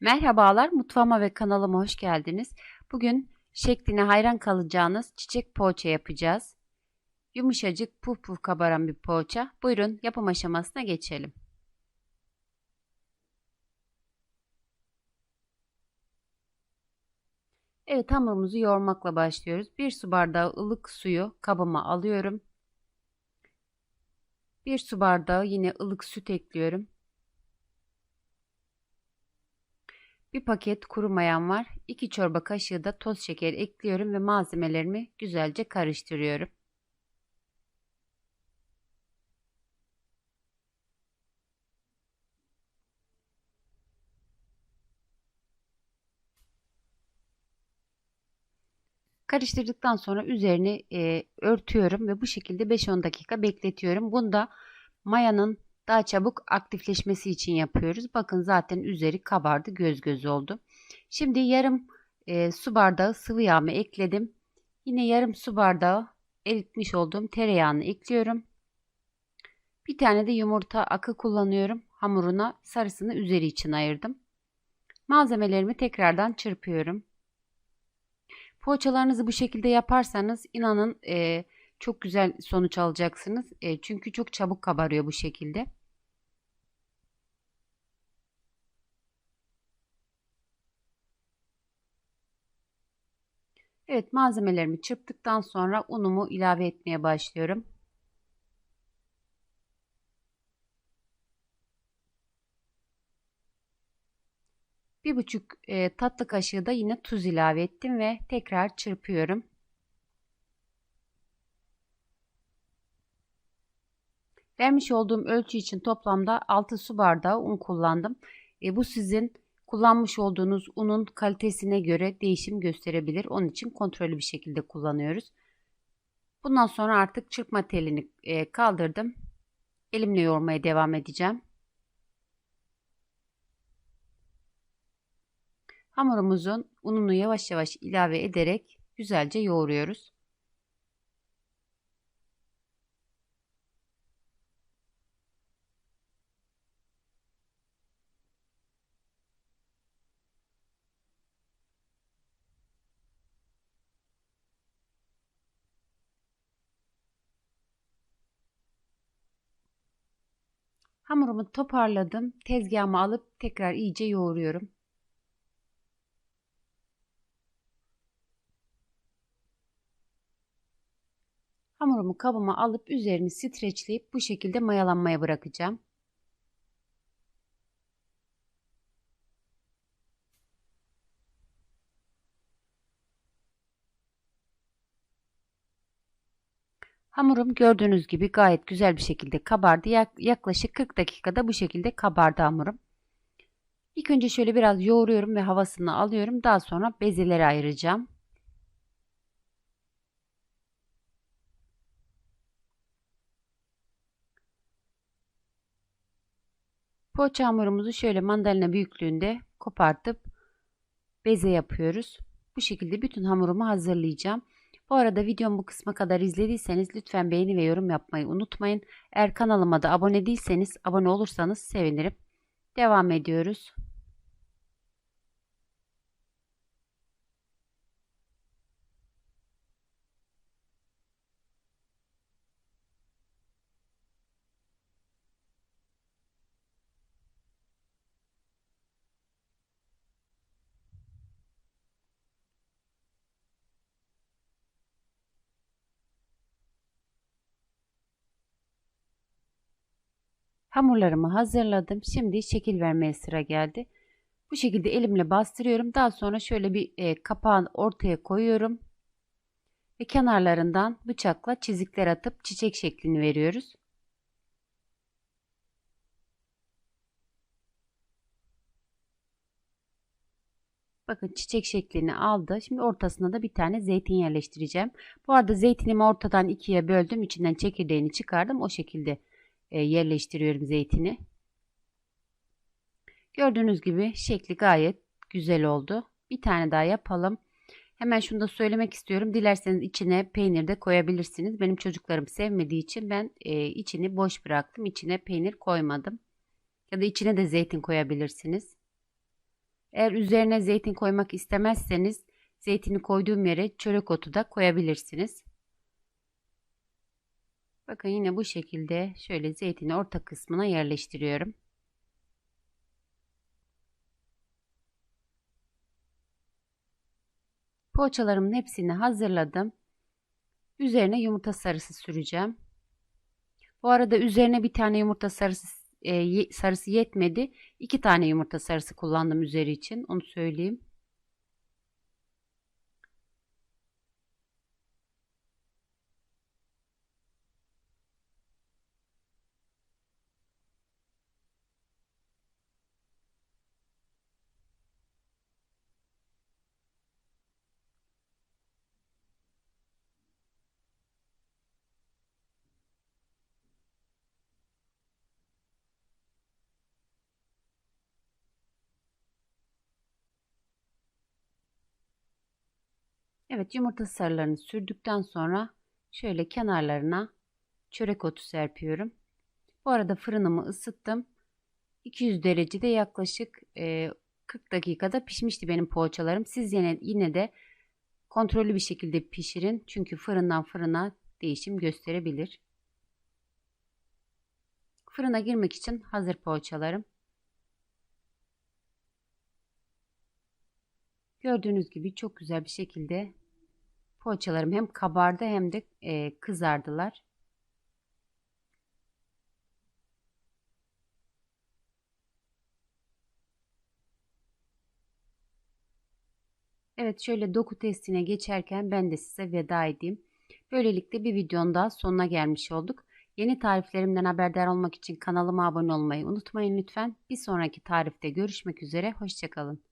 Merhabalar, mutfağıma ve kanalıma hoş geldiniz. Bugün şekline hayran kalacağınız çiçek poğaça yapacağız. Yumuşacık, puf puf kabaran bir poğaça. Buyurun yapım aşamasına geçelim. Evet hamurumuzu yoğurmakla başlıyoruz. Bir su bardağı ılık suyu kabıma alıyorum. Bir su bardağı yine ılık süt ekliyorum. Bir paket kuru mayam var. 2 çorba kaşığı da toz şeker ekliyorum ve malzemelerimi güzelce karıştırıyorum. Karıştırdıktan sonra üzerini e, örtüyorum ve bu şekilde 5-10 dakika bekletiyorum. Bunda mayanın daha çabuk aktifleşmesi için yapıyoruz. Bakın zaten üzeri kabardı, göz göz oldu. Şimdi yarım e, su bardağı sıvı yağımı ekledim. Yine yarım su bardağı eritmiş olduğum tereyağını ekliyorum. Bir tane de yumurta akı kullanıyorum. Hamuruna sarısını üzeri için ayırdım. Malzemelerimi tekrardan çırpıyorum. Poğaçalarınızı bu şekilde yaparsanız inanın e, çok güzel sonuç alacaksınız. E, çünkü çok çabuk kabarıyor bu şekilde. Evet malzemelerimi çırptıktan sonra unumu ilave etmeye başlıyorum. Bir buçuk e, tatlı kaşığı da yine tuz ilave ettim ve tekrar çırpıyorum. Vermiş olduğum ölçü için toplamda 6 su bardağı un kullandım. E, bu sizin kullanmış olduğunuz unun kalitesine göre değişim gösterebilir. Onun için kontrollü bir şekilde kullanıyoruz. Bundan sonra artık çırpma telini e, kaldırdım. Elimle yoğurmaya devam edeceğim. Hamurumuzun ununu yavaş yavaş ilave ederek güzelce yoğuruyoruz. Hamurumu toparladım. Tezgahıma alıp tekrar iyice yoğuruyorum. Hamurumu kabıma alıp üzerini streçleyip bu şekilde mayalanmaya bırakacağım. Hamurum gördüğünüz gibi gayet güzel bir şekilde kabardı. Yaklaşık 40 dakikada bu şekilde kabardı hamurum. İlk önce şöyle biraz yoğuruyorum ve havasını alıyorum. Daha sonra bezelere ayıracağım. Poğaça hamurumuzu şöyle mandalina büyüklüğünde kopartıp beze yapıyoruz. Bu şekilde bütün hamurumu hazırlayacağım. Bu arada videomu bu kısma kadar izlediyseniz lütfen beğeni ve yorum yapmayı unutmayın. Eğer kanalıma da abone değilseniz abone olursanız sevinirim. Devam ediyoruz. Hamurlarımı hazırladım. Şimdi şekil vermeye sıra geldi. Bu şekilde elimle bastırıyorum. Daha sonra şöyle bir e, kapağın ortaya koyuyorum. Ve kenarlarından bıçakla çizikler atıp çiçek şeklini veriyoruz. Bakın çiçek şeklini aldı. Şimdi ortasına da bir tane zeytin yerleştireceğim. Bu arada zeytinimi ortadan ikiye böldüm. İçinden çekirdeğini çıkardım. O şekilde yerleştiriyorum zeytini. Gördüğünüz gibi şekli gayet güzel oldu. Bir tane daha yapalım. Hemen şunu da söylemek istiyorum. Dilerseniz içine peynir de koyabilirsiniz. Benim çocuklarım sevmediği için ben e, içini boş bıraktım. İçine peynir koymadım. Ya da içine de zeytin koyabilirsiniz. Eğer üzerine zeytin koymak istemezseniz zeytini koyduğum yere çörek otu da koyabilirsiniz. Bakın yine bu şekilde şöyle zeytini orta kısmına yerleştiriyorum. Poğaçalarımın hepsini hazırladım. Üzerine yumurta sarısı süreceğim. Bu arada üzerine bir tane yumurta sarısı e, sarısı yetmedi. İki tane yumurta sarısı kullandım üzeri için. Onu söyleyeyim. Evet yumurta sarılarını sürdükten sonra şöyle kenarlarına çörek otu serpiyorum. Bu arada fırınımı ısıttım. 200 derecede yaklaşık e, 40 dakikada pişmişti benim poğaçalarım. Siz yine, yine de kontrollü bir şekilde pişirin. Çünkü fırından fırına değişim gösterebilir. Fırına girmek için hazır poğaçalarım. Gördüğünüz gibi çok güzel bir şekilde poğaçalarım hem kabardı hem de e, kızardılar. Evet şöyle doku testine geçerken ben de size veda edeyim. Böylelikle bir videonun daha sonuna gelmiş olduk. Yeni tariflerimden haberdar olmak için kanalıma abone olmayı unutmayın lütfen. Bir sonraki tarifte görüşmek üzere. Hoşçakalın.